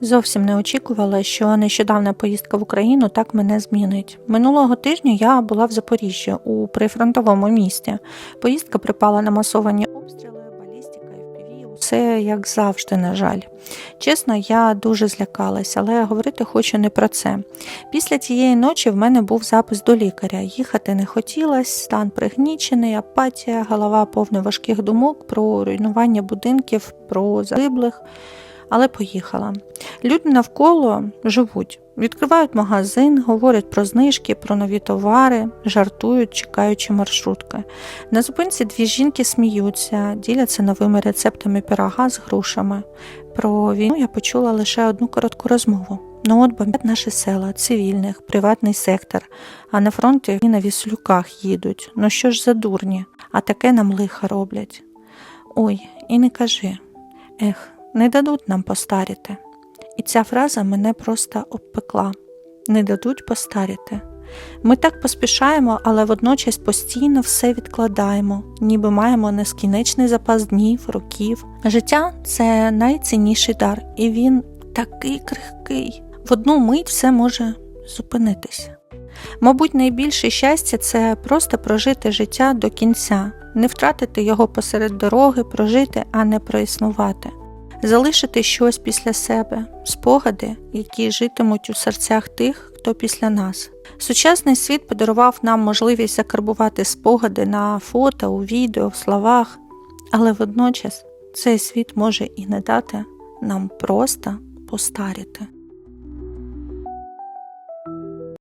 Зовсім не очікувала, що нещодавна поїздка в Україну так мене змінить. Минулого тижня я була в Запоріжжі у прифронтовому місті. Поїздка припала на масовані обстріли, балістика, FPV, усе як завжди, на жаль. Чесно, я дуже злякалась, але говорити хочу не про це. Після тієї ночі в мене був запис до лікаря. Їхати не хотілося, стан пригнічений, апатія, голова повна важких думок про руйнування будинків, про загиблих. Але поїхала. Люди навколо живуть, відкривають магазин, говорять про знижки, про нові товари, жартують, чекаючи маршрутки. На зупинці дві жінки сміються, діляться новими рецептами пирога з грушами. Про війну я почула лише одну коротку розмову. Ну от бомбять наші села, цивільних, приватний сектор, а на фронті і на віслюках їдуть. Ну що ж за дурні, а таке нам лиха роблять. Ой, і не кажи. Ех, не дадуть нам постаріти. І ця фраза мене просто обпекла. Не дадуть постаріти. Ми так поспішаємо, але водночас постійно все відкладаємо, ніби маємо нескінчений запас днів, років. Життя це найцінніший дар, і він такий крихкий. В одну мить все може зупинитися. Мабуть, найбільше щастя це просто прожити життя до кінця, не втратити його посеред дороги, прожити, а не проіснувати залишити щось після себе, спогади, які житимуть у серцях тих, хто після нас. Сучасний світ подарував нам можливість закарбувати спогади на фото, у відео, в словах, але водночас цей світ може і не дати нам просто постаріти.